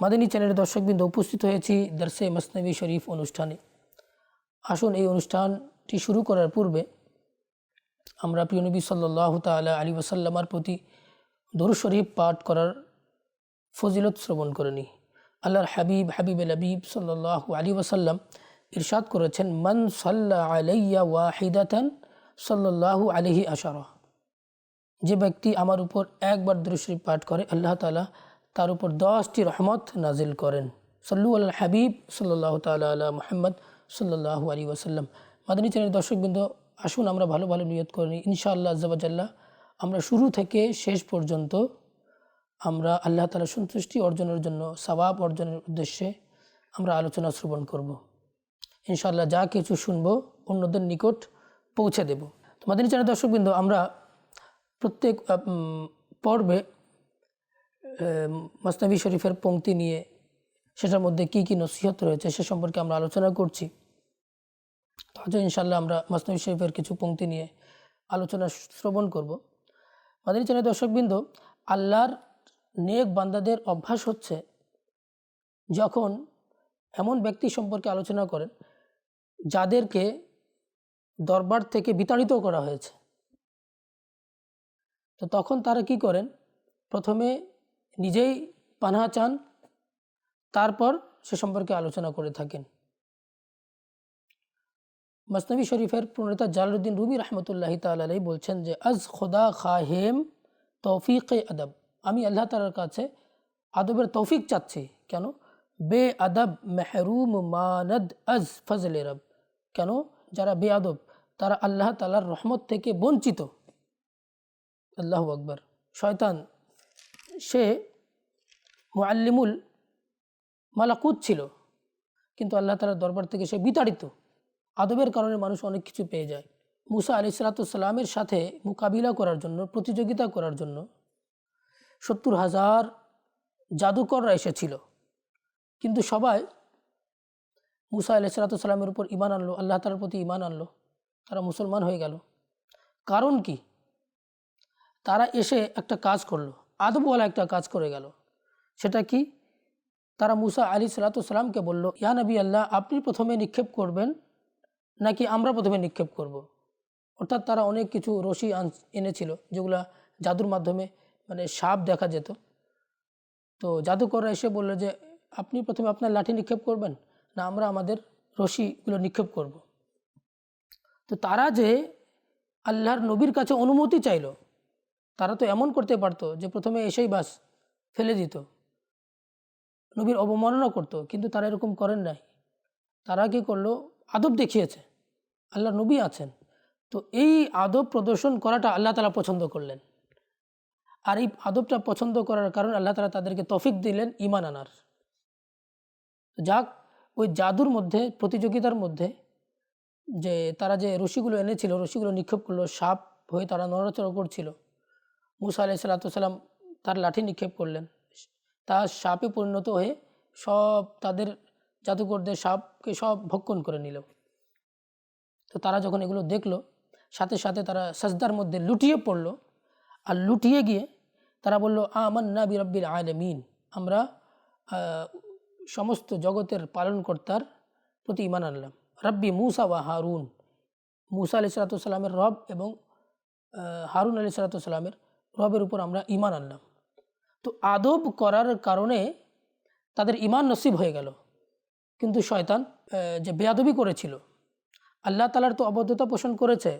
মাদানী চ্যানেলের দর্শকবৃন্দ উপস্থিত হয়েছি দার্সে মাসনবী শরীফ অনুষ্ঠানে। আসুন এই অনুষ্ঠানটি শুরু করার পূর্বে আমরা প্রিয়নবী সাল্লাহ তালা আলী ওসাল্লামার প্রতি দরু শরীফ পাঠ করার ফজিলত শ্রবণ করে নিই। আল্লাহর হাবিব হাবিব হাবিব সাল্লাহ আলী ওসাল্লাম ইরশাদ করেছেন, মন সাল্লাহ আলাইয়া ওয়াহিদাতান সাল্লাহ আলহি আশারা। যে ব্যক্তি আমার উপর একবার দরুশরীফ পাঠ করে, আল্লাহ তালা তার উপর দশটি রহমত নাজিল করেন। সল্লু আল হাবিব সাল্লাহ তালা আলা মোহাম্মদ সাল্লাহ আলী ওসাল্লাম মাদানী চ্যানেল দর্শকবৃন্দ আসুন আমরা ভালো ভালো নিয়ত করে নিই। ইনশাআল্লাহ আজ্জাবাজাল্লাহ আমরা শুরু থেকে শেষ পর্যন্ত আমরা আল্লাহ তালা সন্তুষ্টি অর্জনের জন্য সবাব অর্জনের উদ্দেশ্যে আমরা আলোচনা শ্রবণ করব। ইনশাআল্লাহ যা কিছু শুনব অন্যদের নিকট পৌঁছে দেব। তো মাদানী চ্যানেল দর্শকবৃন্দ আমরা প্রত্যেক পর্বে মসনবী শরীফের পংক্তি নিয়ে সেটার মধ্যে কি কি নসিহত রয়েছে সে সম্পর্কে আমরা আলোচনা করছি। তো আজ ইনশাল্লাহ আমরা মসনবী শরীফের কিছু পংক্তি নিয়ে আলোচনা শ্রবণ করব। মাদানী চ্যানেল দর্শকবৃন্দ, আল্লাহর নেক বান্দাদের অভ্যাস হচ্ছে যখন এমন ব্যক্তি সম্পর্কে আলোচনা করেন যাদেরকে দরবার থেকে বিতাড়িত করা হয়েছে। তো তখন তারা কি করেন? প্রথমে নিজেই পানা চান, তারপর সে সম্পর্কে আলোচনা করে থাকেন। মসনবী শরীফের প্রণেতা জালালুদ্দিন রুবি রহমতুল্লাহ তালাই বলছেন যে, আজ খোদা খাহেম তৌফিক আদব। আমি আল্লাহ তালার কাছে আদবের তৌফিক চাচ্ছি। কেন? বে আদব মেহরুম মানদ আজ ফজলে রব। কেন? যারা বে আদব তারা আল্লাহ তালার রহমত থেকে বঞ্চিত। আল্লাহ আকবর। শয়তান, সে মোয়াল্লিমুল মালাকুত ছিল। কিন্তু আল্লাহ তালার দরবার থেকে সে বিতাড়িত। আদবের কারণে মানুষ অনেক কিছু পেয়ে যায়। মুসা আলি সালাতামের সাথে মোকাবিলা করার জন্য, প্রতিযোগিতা করার জন্য সত্তর হাজার জাদুকররা এসেছিল। কিন্তু সবাই মুসা আলি সালাতামের উপর ইমান আনলো, আল্লাহ তালার প্রতি ইমান আনলো। তারা মুসলমান হয়ে গেল। কারণ কি? তারা এসে একটা কাজ করল। আদবওয়ালা একটা কাজ করে গেল। সেটা কি তারা মুসা আলী সালাতামকে বলল, ইয়া নবী আল্লাহ, আপনি প্রথমে নিক্ষেপ করবেন নাকি আমরা প্রথমে নিক্ষেপ করব। অর্থাৎ তারা অনেক কিছু রশি আন, এনেছিল, যেগুলা জাদুর মাধ্যমে মানে সাপ দেখা যেত তো জাদুকররা এসে বলল যে, আপনি প্রথমে আপনার লাঠি নিক্ষেপ করবেন না আমরা আমাদের রশিগুলো নিক্ষেপ করব। তো তারা যে আল্লাহর নবীর কাছে অনুমতি চাইল, তারা তো এমন করতে পারতো যে প্রথমে এসেই বাস ফেলে দিত নবীর অবমাননা করতো, কিন্তু তারা এরকম করেন নাই। তারা কি করল? আদব দেখিয়েছে। আল্লাহ নবী আছেন। তো এই আদব প্রদর্শন করাটা আল্লাহ তালা পছন্দ করলেন। আর এই আদবটা পছন্দ করার কারণে আল্লাহ তালা তাদেরকে তফিক দিলেন ইমান আনার। যাক, ওই জাদুর মধ্যে, প্রতিযোগিতার মধ্যে যে তারা যে রশিগুলো এনেছিল, রশিগুলো নিক্ষেপ করল, সাপ হয়ে তারা নড়াচড়া করছিল। মুসা আলাই সাল্লাতাম তার লাঠি নিক্ষেপ করলেন। তা সাপে পরিণত হয়ে সব তাদের জাদুকরদের সাপকে সব ভক্ষণ করে নিল। তো তারা যখন এগুলো দেখল, সাথে সাথে তারা সাজদার মধ্যে লুটিয়ে পড়ল। আর লুটিয়ে গিয়ে তারা বলল আমান না বিরব্বির আলমিন। আমরা সমস্ত জগতের পালনকর্তার প্রতি ইমান আনলাম। রব্বি মুসা বা হারুন। মুসা আলি সালাতামের রব এবং হারুন আলি সালাতামের রবের উপর আমরা ইমান আনলাম। তো আদব করার কারণে তাদের ইমান নসিব হয়ে গেল। কিন্তু শয়তান যে বেয়াদবি করেছিল, আল্লাহ তালার তো অবদ্ধতা পোষণ করেছে।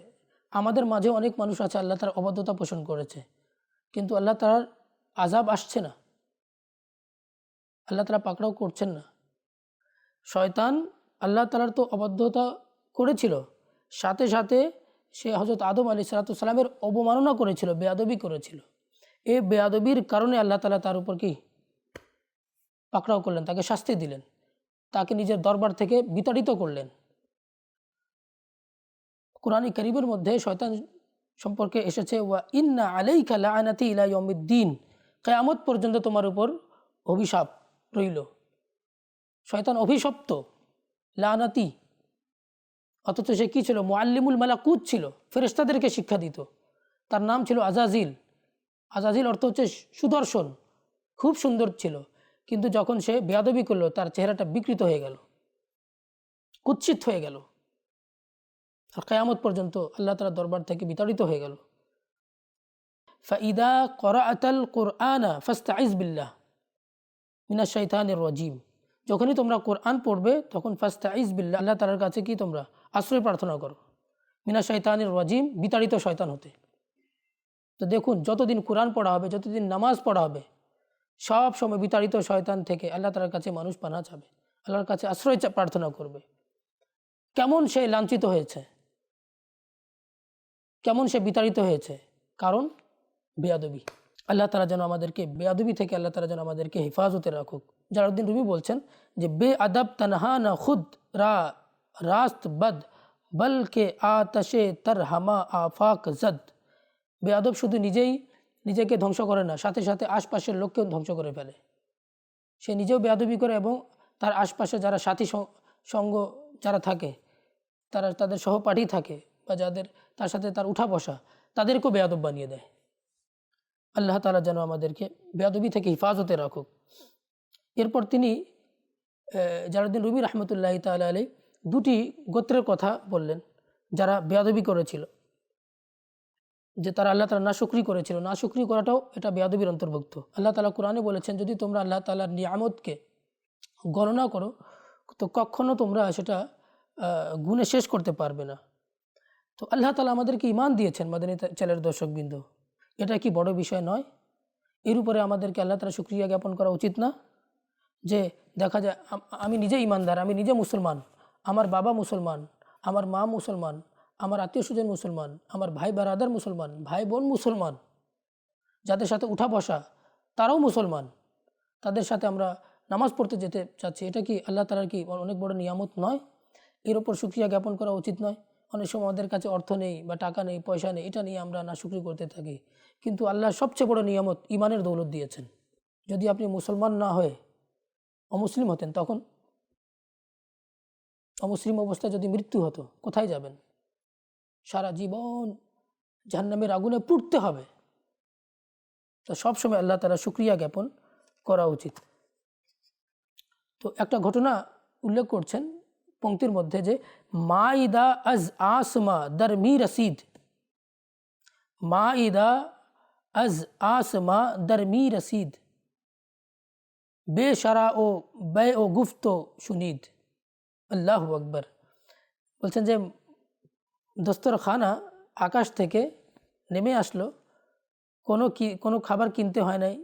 আমাদের মাঝে অনেক মানুষ আছে, আল্লাহ তালার অবদ্ধতা পোষণ করেছে। কিন্তু আল্লাহ তালার আজাব আসছে না। আল্লাহ তালা পাকড়াও করছেন না। শয়তান আল্লাহ তালার তো অবদ্ধতা করেছিল। সাথে সাথে সে হজরত আদম আলী সালাতামের অবমাননা করেছিল, বেয়াদবি করেছিল। এই বেয়াদবির কারণে আল্লাহ তালা তার উপর কি পাকড়াও করলেন, তাকে শাস্তি দিলেন, তাকে নিজের দরবার থেকে বিতাড়িত করলেন। কোরআনী করিমের মধ্যে শয়তান সম্পর্কে এসেছে, ওয়া ইন্না আলাইকা লাআনাতি ইলা ইয়াউমিদ্দিন কিয়ামত পর্যন্ত তোমার উপর অভিশাপ রইল। শয়তান অভিশপ্ত, লানাতি, অথচ সে কী ছিল? মুআল্লিমুল মালাকুত ছিল, ফেরেশতাদেরকে শিক্ষা দিত। তার নাম ছিল আজাজিল। আজাজিল অর্থ হচ্ছে সুদর্শন। খুব সুন্দর ছিল। কিন্তু যখন সে বেয়াদবি করল, তার চেহারাটা বিকৃত হয়ে গেল। কুৎসিত হয়ে গেল। আর কেয়ামত পর্যন্ত আল্লাহ তালার দরবার থেকে বিতাড়িত হয়ে গেল। ফাইদা করাআতাল কোরআনা ফাস্তাইজ বিল্লাহ মিনা শৈতানের রজিম। যখনই তোমরা কোরআন পড়বে, তখন ফাস্তাইজ বিল্লাহ, আল্লাহ তালার কাছে কি তোমরা আশ্রয় প্রার্থনা করো। মিনা শৈতানের রজিম, বিতাড়িত শয়তান হতে। তো দেখুন, যতদিন কোরআন পড়া হবে, যতদিন নামাজ পড়া হবে, সব সময় বিতাড়িত শয়তান থেকে আল্লাহ তালার কাছে মানুষ পানা চাবে, আল্লাহর কাছে আশ্রয় প্রার্থনা করবে। কেমন সে লাঞ্ছিত হয়েছে? কেমন সে বিতাড়িত হয়েছে? কারণ বেয়াদবি। আল্লাহ তালা যেন আমাদেরকে, বেয়াদবি থেকে আল্লাহ তালা যেন আমাদেরকে হেফাজতে রাখুক। জালাউদ্দিন রুমি বলছেন যে বে আদব তনহা না খুদ রা রাস্ত বদ, বলকে আতশে তর হামা আফাক জদ। বেয়াদব শুধু নিজেই নিজেকে ধ্বংস করে না, সাথে সাথে আশপাশের লোককেও ধ্বংস করে ফেলে। সে নিজেও বেয়াদবি করে এবং তার আশপাশে যারা সাথী সঙ্গ যারা থাকে, তারা তাদের সহপাঠী থাকে বা যাদের, তার সাথে তার উঠা বসা, তাদেরকেও বেয়াদব বানিয়ে দেয়। আল্লাহ তালা যেন আমাদেরকে বেয়াদবি থেকে হিফাজতে রাখুক। এরপর তিনি জালাউদ্দিন রুমি রহমতুল্লাহ তালা আলী দুটি গোত্রের কথা বললেন, যারা বেয়াদবি করেছিল। যে তারা আল্লাহ তালা নাশুকরি করেছিল। নাশুকরি করাটাও এটা বেয়াদবির অন্তর্ভুক্ত। আল্লাহ তালা কোরআনে বলেছেন, যদি তোমরা আল্লাহ তালার নিয়ামতকে গণনা করো, তো কখনো তোমরা সেটা গুণে শেষ করতে পারবে না। তো আল্লাহ তালা আমাদেরকে ইমান দিয়েছেন, মাদানী চ্যানেলের দর্শকবৃন্দ। এটা কি বড় বিষয় নয়? এর উপরে আমাদেরকে আল্লাহ তালা শুক্রিয়া জ্ঞাপন করা উচিত না? যে দেখা যায়, আমি নিজে ইমানদার আমি নিজে মুসলমান। আমার বাবা মুসলমান, আমার মা মুসলমান আমার আত্মীয় স্বজন মুসলমান, আমার ভাই বারাদার মুসলমান, ভাই বোন মুসলমান, যাদের সাথে উঠা বসা তারাও মুসলমান। তাদের সাথে আমরা নামাজ পড়তে যেতে চাচ্ছি। এটা কি আল্লাহ তালার কি অনেক বড় নিয়ামত নয়? এর ওপর সুক্রিয়া জ্ঞাপন করা উচিত নয়। অনেক সময় আমাদের কাছে অর্থ নেই বা টাকা নেই, পয়সা নেই, এটা নিয়ে আমরা না শুক্রি করতে থাকি। কিন্তু আল্লাহ সবচেয়ে বড় নিয়ামত ইমানের দৌলত দিয়েছেন। যদি আপনি মুসলমান না হয়ে অমুসলিম হতেন তখন? অমুসলিম অবস্থায় যদি মৃত্যু হতো, কোথায় যাবেন? সারা জীবন জাহান্নামের আগুনে পুড়তে হবে। তো সবসময় আল্লাহ তারা শুক্রিয়া জ্ঞাপন করা উচিত। তো একটা ঘটনা উল্লেখ করছেন পঙ্ক্তির মধ্যে যে মা ইদা আজ আসমা দরমি রসিদ। মা ইদা আজ আসমা দরমি রসিদ। বেশরা ও বে ও গুফত শুনিদ আল্লাহ আকবর। বলছেন যে দস্তরখানা আকাশ থেকে নেমে আসলো। কোনো কি, কোনো খাবার কিনতে হয় নাই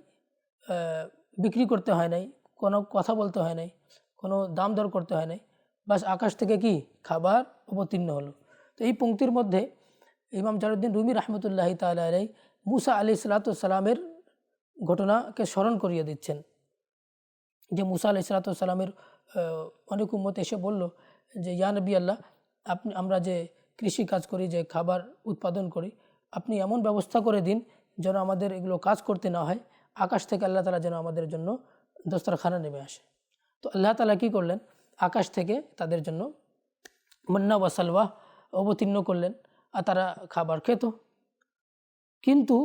বিক্রি করতে হয় নাই, কোনো কথা বলতে হয় নাই, কোনো দাম দর করতে হয় নাই। বাস আকাশ থেকে কি? খাবার অবতীর্ণ হলো। তো এই পঙ্ক্তির মধ্যে ইমাম জারুদ্দিন রুমি রহমতুল্লাহ তালা আলাই মুসা আলি সালাতামের ঘটনাকে স্মরণ করিয়ে দিচ্ছেন। যে মুসা আলি সালাতামের অনেক উম্মত এসে বলল যে, ইয়া নবী আল্লাহ, আপনি, আমরা যে কৃষি কাজ করি, যে খাবার উৎপাদন করি, আপনি এমন ব্যবস্থা করে দিন যেন আমাদের এগুলো কাজ করতে না হয়। আকাশ থেকে আল্লাহ তালা যেন আমাদের জন্য দস্তরখানা নেমে আসে। তো আল্লাহ তালা কী করলেন? আকাশ থেকে তাদের জন্য মন্না বা সালওয়া অবতীর্ণ করলেন আর তারা খাবার খেত। কিন্তু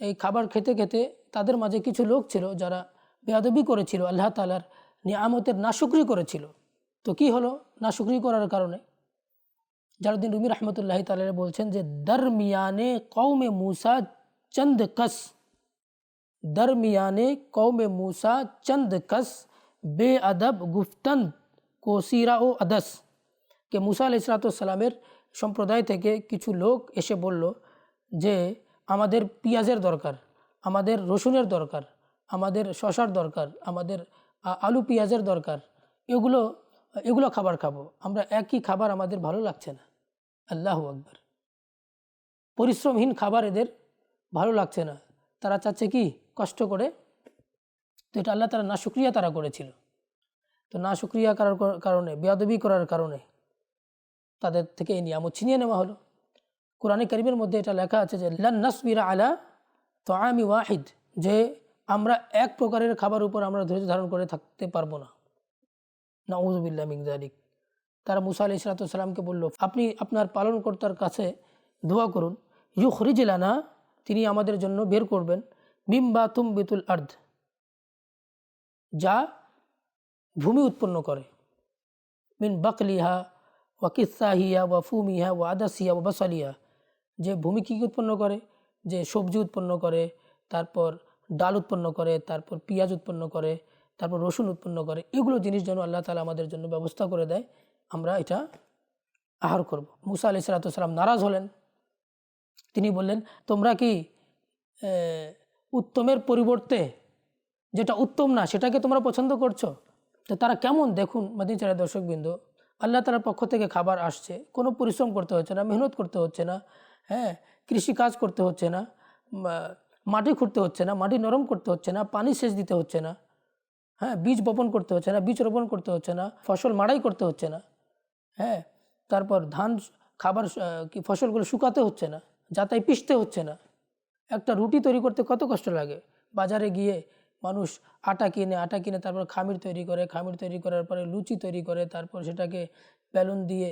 এই খাবার খেতে খেতে তাদের মাঝে কিছু লোক ছিল যারা বেয়াদবি করেছিল, আল্লাহ তালার নিয়ামতের নাশুকরি করেছিল। তো কি হলো? নাশুকরি করার কারণে জারুদ্দিন রুমি রহমতুল্লাহ তালা বলছেন যে, দরমিয়ানে কৌমে মুসা চন্দ কস, দরমিয়ানে কৌমে মুসা চন্দ কস বে আদব গুফতন কোসিরা ও আদস। কে মুসা আলাইসালামের সম্প্রদায় থেকে কিছু লোক এসে বলল যে, আমাদের পেঁয়াজের দরকার, আমাদের রসুনের দরকার, আমাদের শশার দরকার, আমাদের আলু পেঁয়াজের দরকার, এগুলো এগুলো খাবার খাব। আমরা একই খাবার আমাদের ভালো লাগছে না। আল্লাহ আকবর। পরিশ্রমহীন খাবার এদের ভালো লাগছে না। তারা চাচ্ছে কি? কষ্ট করে। তো এটা আল্লাহ তারা না শুক্রিয়া তারা করেছিল। তো না শুক্রিয়া করার কারণে, বেয়াদবি করার কারণে তাদের থেকে এই নিয়ামত ছিনিয়ে নেওয়া হলো। কোরআনে করিমের মধ্যে এটা লেখা আছে যে, লান নাসবিরা আলা তো আমি ওয়াহিদ যে আমরা এক প্রকারের খাবার উপর আমরা ধৈর্য ধারণ করে থাকতে পারব না। না উজবিল্লা মিগজালিক তারা মুসা আলি সালাতামকে বলল, আপনি আপনার পালনকর্তার কাছে দোয়া করুন। ইউ খরিজিলানা তিনি আমাদের জন্য বের করবেন। বিম্বা তুম বিতুল আর্ধ যা ভূমি উৎপন্ন করে। মিন বাকলিহা ওয়া কিসাহিয়া ওয়া ফুমিহা ওয়া আদাসিয়া ওয়া বাসালিয়া যে ভূমি কী উৎপন্ন করে? যে সবজি উৎপন্ন করে, তারপর ডাল উৎপন্ন করে, তারপর পেঁয়াজ উৎপন্ন করে, তারপর রসুন উৎপন্ন করে। এগুলো জিনিস যেন আল্লাহ তালা আমাদের জন্য ব্যবস্থা করে দেয়। আমরা এটা আহার করব। মুসা আলি সালাতাম নারাজ হলেন। তিনি বললেন, তোমরা কি উত্তমের পরিবর্তে, যেটা উত্তম না, সেটাকে তোমরা পছন্দ করছ? তো তারা কেমন? দেখুন, মাদিন চারা দর্শকবৃন্দ, আল্লাহ তালার পক্ষ থেকে খাবার আসছে। কোনো পরিশ্রম করতে হচ্ছে না, মেহনত করতে হচ্ছে না হ্যাঁ? কৃষি কাজ করতে হচ্ছে না মাটি খুঁড়তে হচ্ছে না, মাটি নরম করতে হচ্ছে না, পানি সেচ দিতে হচ্ছে না হ্যাঁ? বীজ বপন করতে হচ্ছে না, বীজ রোপণ করতে হচ্ছে না, ফসল মাড়াই করতে হচ্ছে না। হ্যাঁ তারপর ধান খাবার কি ফসলগুলো শুকাতে হচ্ছে না যাতাই পিষতে হচ্ছে না। একটা রুটি তৈরি করতে কত কষ্ট লাগে। বাজারে গিয়ে মানুষ আটা কিনে আটা কিনে তারপর খামির তৈরি করে, খামির তৈরি করার পরে লুচি তৈরি করে, তারপর সেটাকে বেলুন দিয়ে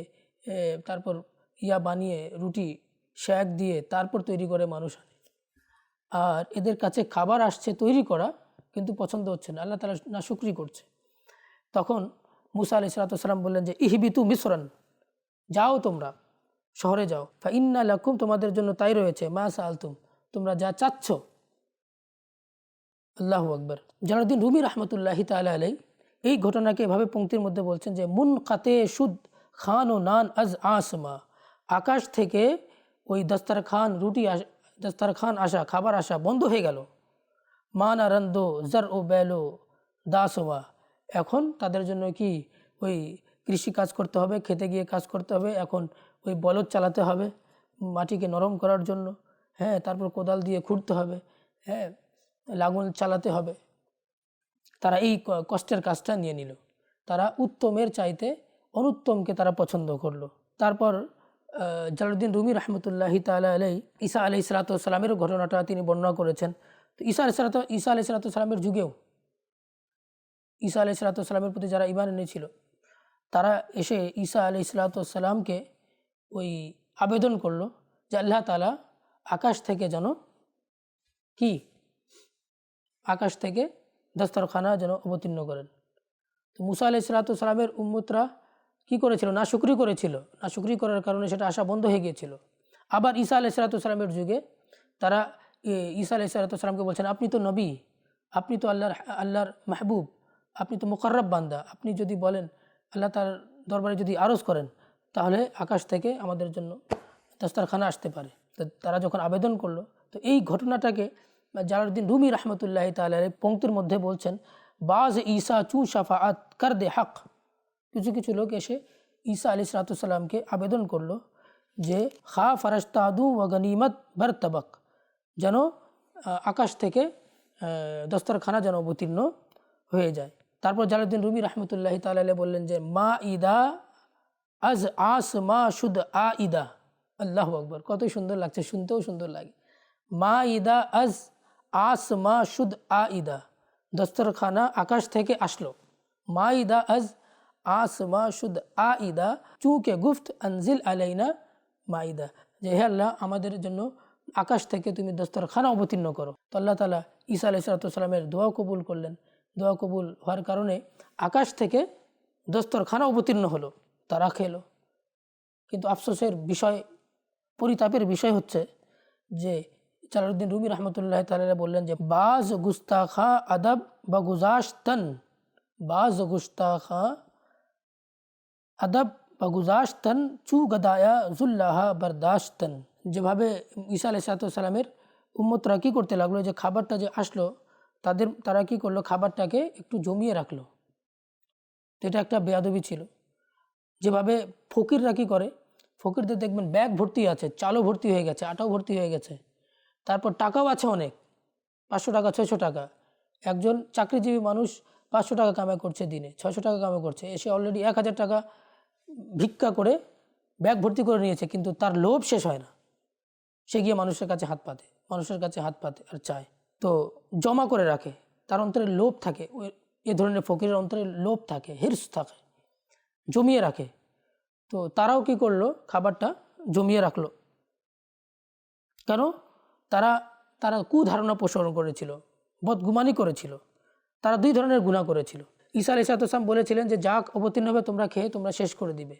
তারপর ইয়া বানিয়ে রুটি শ্যাক দিয়ে তারপর তৈরি করে মানুষ আনে। আর এদের কাছে খাবার আসছে তৈরি করা, কিন্তু পছন্দ হচ্ছে না, আল্লাহ তালা না শুক্রি করছে। তখন মুসা আলি সালাতাম বললেন যে, ইহিবিতু মিসরান, যাও তোমরা, শহরে যাও। ফা ইন্না লাকুম, তোমাদের জন্য তাই রয়েছে, মা সালতুম তোমরা যা চাচ্ছ। আল্লাহ আকবর। জালাউদ্দিন রুমি রহমতুল্লাহি তালা আলাই এই ঘটনাকে এভাবে পঙ্ক্তির মধ্যে বলছেন যে মুন কাতে সুদ খান ও নান আজ আসমা। আকাশ থেকে ওই দস্তারখান, রুটি দস্তারখান আসা, খাবার আসা বন্ধ হয়ে গেল। মান আরন্দো জর ও বেলো দাসোয়া এখন তাদের জন্য কি ওই কৃষি কাজ করতে হবে খেতে গিয়ে কাজ করতে হবে, এখন ওই বলদ চালাতে হবে, মাটিকে নরম করার জন্য হ্যাঁ তারপর কোদাল দিয়ে খুঁড়তে হবে হ্যাঁ লাঙল চালাতে হবে। তারা এই কষ্টের কাজটা নিয়ে নিল। তারা উত্তমের চাইতে অনুত্তমকে তারা পছন্দ করল। তারপর জালুদ্দিন রুমি রহমতুল্লাহি তালা আলাই ঈসা আলাই সালাতামের ঘটনাটা তিনি বর্ণনা করেছেন। তো ঈসা আলাই সালাত, ঈসা আলাই সালাতামের যুগেও ঈসা আলাই সালাতামের প্রতি যারা ইমান এনেছিল, তারা এসে ঈসা আলাই সালাতামকে ওই আবেদন করল যে আল্লাহ তালা আকাশ থেকে যেন কি? আকাশ থেকে দস্তরখানা যেন অবতীর্ণ করেন। তো মুসা আলাই সালাতামের উম্মতরা কি করেছিল? না শুক্রি করেছিল। না শুক্রি করার কারণে সেটা আসা বন্ধ হয়ে গিয়েছিল। আবার ঈসা আলাই সালাতামের যুগে তারা ঈসা আলাই সালাতামকে বলছেন, আপনি তো নবী, আপনি তো আল্লাহর আল্লাহর মাহবুব। আপনি তো মোকাররব বান্দা। আপনি যদি বলেন, আল্লাহ তার দরবারে যদি আরজ করেন, তাহলে আকাশ থেকে আমাদের জন্য দস্তারখানা আসতে পারে। তো তারা যখন আবেদন করল, তো এই ঘটনাটাকে জালালউদ্দিন রুমি রহমতুল্লাহ তাল পঙ্ক্তির মধ্যে বলছেন, বাজ ঈসা চু শাফাআত কার দে হক। কিছু কিছু লোক এসে ঈসা আলি সালাতামকে আবেদন করল যে, খা ফরস্তাদু ও গনিমত বর তবক যেন আকাশ থেকে দস্তরখানা যেন অবতীর্ণ হয়ে যায়। তারপর জালালউদ্দিন রুমি রহমতুল্লাহ তাল্লাহ বললেন যে, মা ইদা আজ আস মা শুদ আ ইদা। আল্লাহ আকবর কতই সুন্দর লাগছে, শুনতেও সুন্দর লাগে। মা ইদা আজ আস মা শুদ আ ইদা। দস্তরখানা আকাশ থেকে আসলো। মা ইদা আজ আস মা শুদ আ ইদা, চুকে গুফত আনজিল আলাইনা মা ইদা। যে হে আল্লাহ, আমাদের জন্য আকাশ থেকে তুমি দস্তরখানা অবতীর্ণ করো। তো আল্লাহ তালা ঈসা আলাই সালাতামের দোয়া কবুল করলেন। দোয়া কবুল হওয়ার কারণে আকাশ থেকে দস্তরখানা অবতীর্ণ হলো, তারা খেলো। কিন্তু আফসোসের বিষয়, পরিতাপের বিষয় হচ্ছে যে, জালালউদ্দিন রুমি রহমতুল্লাহ তালা বললেন যে, বাজ গুস্তাখা আদব বা গুজাশতন, বাজ গুস্তাখা আদব বা গুজাশতন চু গদায়া জুল্লাহা বরদাশতন। যেভাবে ঈসা আলাইসালামের উম্মতরা কী করতে লাগল? যে, খাবারটা যে আসলো তাদের, তারা কি করল? খাবারটাকে একটু জমিয়ে রাখল। তো এটা একটা বেয়াদবি ছিল। যেভাবে ফকিররা কী করে? ফকিরদের দেখবেন ব্যাগ ভর্তি আছে, চালও ভর্তি হয়ে গেছে, আটাও ভর্তি হয়ে গেছে। তারপর টাকাও আছে অনেক, পাঁচশো টাকা, ছয়শো টাকা। একজন চাকরিজীবী মানুষ পাঁচশো টাকা কামাই করছে দিনে, ছয়শো টাকা কামাই করছে। এসে অলরেডি এক হাজার টাকা ভিক্ষা করে ব্যাগ ভর্তি করে নিয়েছে, কিন্তু তার লোভ শেষ হয় না। সে গিয়ে মানুষের কাছে হাত পাতে, মানুষের কাছে হাত পাতে আর চায়। তো জমা করে রাখে। তার অন্তরে লোভ থাকে। এ ধরনের ফকিরের অন্তরে লোভ থাকে, হিরস থাকে, জমিয়ে রাখে। তো তারাও কি করল? খাবারটা জমিয়ে রাখল। কেন? তারা তারা কুধারণা পোষণ করেছিল, বদগুমানি করেছিল। তারা দুই ধরনের গুণা করেছিল। ঈসা সালাম বলেছিলেন যে, যাক, অবতীর্ণ হবে তোমরা খেয়ে, তোমরা শেষ করে দিবে।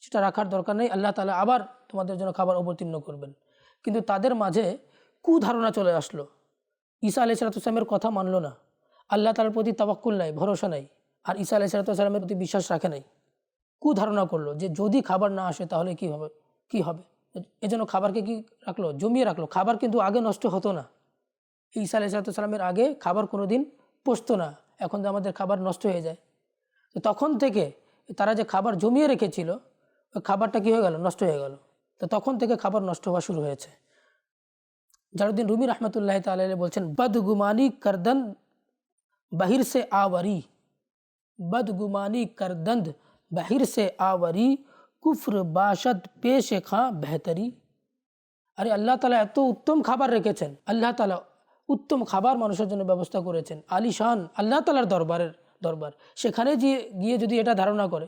সেটা রাখার দরকার নেই। আল্লাহ তালা আবার তোমাদের জন্য খাবার অবতীর্ণ করবেন। কিন্তু তাদের মাঝে কুধারণা চলে আসলো। ঈসা আলি সালাতামের কথা মানলো না। আল্লাহ তালার প্রতি তাবাক্কুল নাই, ভরসা নাই। আর ঈসা আলি সালাতামের প্রতি বিশ্বাস রাখে নাই। কুধারণা করল যে, যদি খাবার না আসে, তাহলে কি হবে? কি হবে? এজন্য খাবারকে কি রাখল? জমিয়ে রাখল। খাবার কিন্তু আগে নষ্ট হতো না। ঈসা আলি সালাতামের আগে খাবার কোনো দিন পচতো না। এখন যে আমাদের খাবার নষ্ট হয়ে যায়। তো তখন থেকে তারা যে খাবার জমিয়ে রেখেছিল, ওই খাবারটা কী হয়ে গেল? নষ্ট হয়ে গেল। তো তখন থেকে খাবার নষ্ট হওয়া শুরু হয়েছে। জারুদ্দিন রুমি রহমতুল্লাহ তাল বলছেন, বদগুমানি করদন বাহির সে আওয়ারি, বদগুমানি করদন্দ বাহির সে আওয়ারি, কুফর বাসদ পেশ খাঁ বেহতরি। আরে আল্লাহ তালা এত উত্তম খাবার রেখেছেন, আল্লাহ তালা উত্তম খাবার মানুষের জন্য ব্যবস্থা করেছেন। আলিশান আল্লাহ তালার দরবারের দরবার, সেখানে গিয়ে গিয়ে যদি এটা ধারণা করে,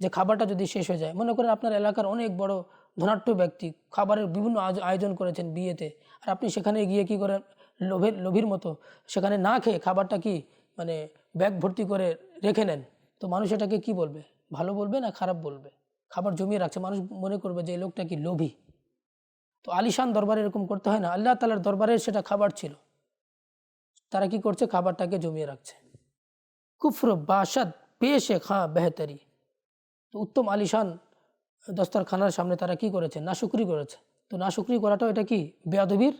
যে খাবারটা যদি শেষ হয়ে যায়, মনে করেন আপনার এলাকার অনেক বড় ধনাঢ্য ব্যক্তি খাবারের বিভিন্ন আয়োজন করেছেন বিয়েতে। আর আপনি সেখানে গিয়ে কি করেন লোভের লোভীর মতো সেখানে না খেয়ে খাবারটা কি মানে ব্যাগ ভর্তি করে রেখে নেন? তো মানুষ এটাকে কি বলবে? ভালো বলবে না খারাপ বলবে? খাবার জমিয়ে রাখছে। মানুষ মনে করবে যে এই লোকটা কি লোভী? তো আলিশান দরবারে এরকম করতে হয় না। আল্লাহ তালার দরবারে সেটা খাবার ছিল। তারা কি করছে? খাবারটাকে জমিয়ে রাখছে। কুফর বাসাদ পেশে খাঁ বেহতারি। তো উত্তম আলিশান দস্তরখানার সামনে তারা কি করেছে? নাশুকরি করেছে। তো নাশুকরি করাটাও এটা কি? বেয়াদবির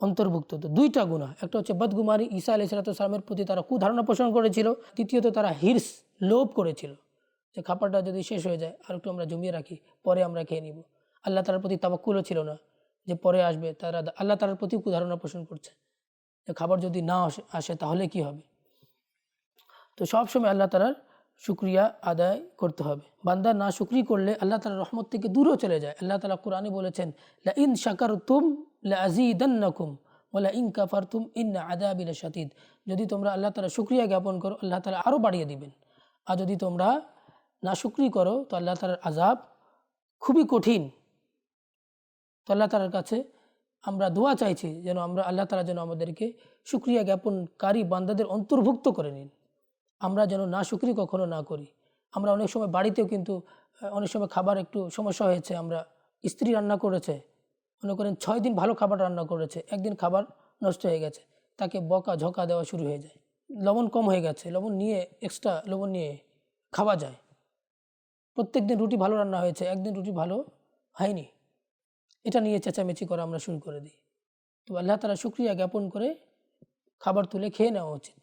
অন্তর্ভুক্ত। তো দুইটা গুণা একটা হচ্ছে বদগুমারি ঈসা আলি সালামের প্রতি তারা কুধারণা পোষণ করেছিল। দ্বিতীয়ত তারা হিরস লোভ করেছিল। যে খাবারটা যদি শেষ হয়ে যায় আর একটু আমরা জমিয়ে রাখি, পরে আমরা খেয়ে নিব। আল্লাহ তালার প্রতি তাবাক্কুলও ছিল না। যে পরে আসবে, তারা আল্লাহ তালার প্রতি কুধারণা পোষণ করছে। যে খাবার যদি না আসে তাহলে কি হবে? তো সবসময় আল্লাহ তালার শুক্রিয়া আদায় করতে হবে। বান্দা না শুক্রি করলে আল্লাহ তালার রহমত থেকে দূরেও চলে যায়। আল্লাহ তালা কোরআনে বলেছেন ইন শাকার তুম লা আজিদান্নাকুম ইন কাফার তুম ইন আদাবিল শাতিদ যদি তোমরা আল্লাহ তালা শুক্রিয়া জ্ঞাপন করো, আল্লাহ তালা আরও বাড়িয়ে দিবেন। আর যদি তোমরা না শুক্রি করো, তো আল্লাহ তালার আজাব খুবই কঠিন। তো আল্লাহ তালার কাছে আমরা দোয়া চাইছি যেন আমরা আল্লাহ তালা যেন আমাদেরকে শুক্রিয়া জ্ঞাপনকারী বান্দাদের অন্তর্ভুক্ত করে নিন। আমরা যেন না শুক্রি কখনো না করি। আমরা অনেক সময় বাড়িতেও কিন্তু অনেক সময় খাবার একটু সমস্যা হয়েছে, আমরা স্ত্রী রান্না করেছে, মনে করেন ছয় দিন ভালো খাবার রান্না করেছে, একদিন খাবার নষ্ট হয়ে গেছে, তাকে বকা ঝকা দেওয়া শুরু হয়ে যায়। লবণ কম হয়ে গেছে, লবণ নিয়ে এক্সট্রা লবণ নিয়ে খাওয়া যায়। প্রত্যেক দিন রুটি ভালো রান্না হয়েছে, একদিন রুটি ভালো হয়নি। এটা নিয়ে চেঁচামেচি করা আমরা শুরু করে দিই। তো আল্লাহ তালা শুক্রিয়া জ্ঞাপন করে খাবার তুলে খেয়ে নেওয়া উচিত।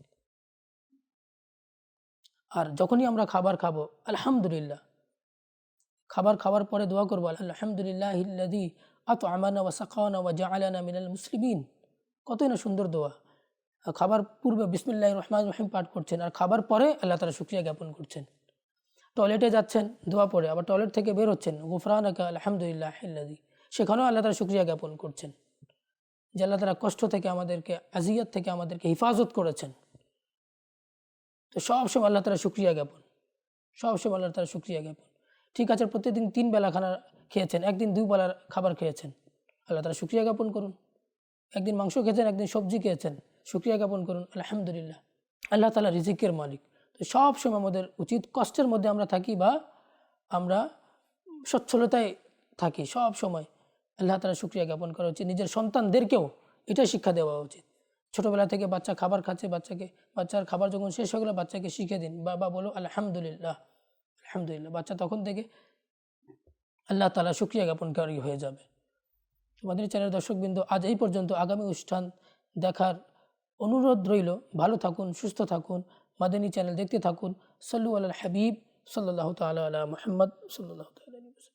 আর যখনই আমরা খাবার খাব, আলহামদুলিল্লাহ। খাবার খাওয়ার পরে দোয়া করব, আলহামদুলিল্লাহ ইল্লাদি আত আমানা ওয়া সাকানা ওয়া জাআলানা মিনাল মুসলিমিন। কতই না সুন্দর দোয়া। খাবার পূর্বে বিসমিল্লাহ রহমান রহিম পাঠ করছেন, আর খাবার পরে আল্লাহ তালা শুক্রিয়া জ্ঞাপন করছেন। টয়লেটে যাচ্ছেন, দোয়া পড়ে আবার টয়লেট থেকে বের হচ্ছেন, গুফরানাকা আলহামদুলিল্লাহ ইল্লাদি সেখানেও আল্লাহ তালা শুক্রিয়া জ্ঞাপন করছেন। যে আল্লাহ তালা কষ্ট থেকে আমাদেরকে আজিয়াত থেকে আমাদেরকে হিফাজত করেছেন। তো সবসময় আল্লাহ তালা শুক্রিয়া জ্ঞাপন। সবসময় আল্লাহ তালা শুক্রিয়া জ্ঞাপন। ঠিক আছে, প্রত্যেকদিন তিন বেলা খানা খেয়েছেন, একদিন দুই বেলার খাবার খেয়েছেন। আল্লাহ তালা শুক্রিয়া জ্ঞাপন করুন। একদিন মাংস খেয়েছেন, একদিন সবজি খেয়েছেন। শুক্রিয়া জ্ঞাপন করুন। আলহামদুলিল্লাহ। আল্লাহ তালা রিজিকের মালিক। তো সব সময় আমাদের উচিত কষ্টের মধ্যে আমরা থাকি বা আমরা সচ্ছলতায় থাকি। সব সময় আল্লাহ তালা শুক্রিয়া জ্ঞাপন করা উচিত। নিজের সন্তানদেরকেও এটাই শিক্ষা দেওয়া উচিত। ছোটোবেলা থেকে বাচ্চা খাবার খাচ্ছে, বাচ্চাকে, বাচ্চার খাবার যখন শেষ হয়ে গেলো, বাচ্চাকে শিখে দিন। বাবা বলো আলহামদুলিল্লাহ। আলহামদুলিল্লাহ। বাচ্চা তখন থেকে আল্লাহ তালা শুক্রিয়া জ্ঞাপনকারী হয়ে যাবে। আমাদের চ্যানেল দর্শকবৃন্দ, আজ এই পর্যন্ত। আগামী অনুষ্ঠান দেখার অনুরোধ রইল। ভালো থাকুন, সুস্থ থাকুন, মাদানী চ্যানেল দেখতে থাকুন। সল্লু আল হাবিব সাল্লাহ তালা মোহাম্মদ সাল্লাহ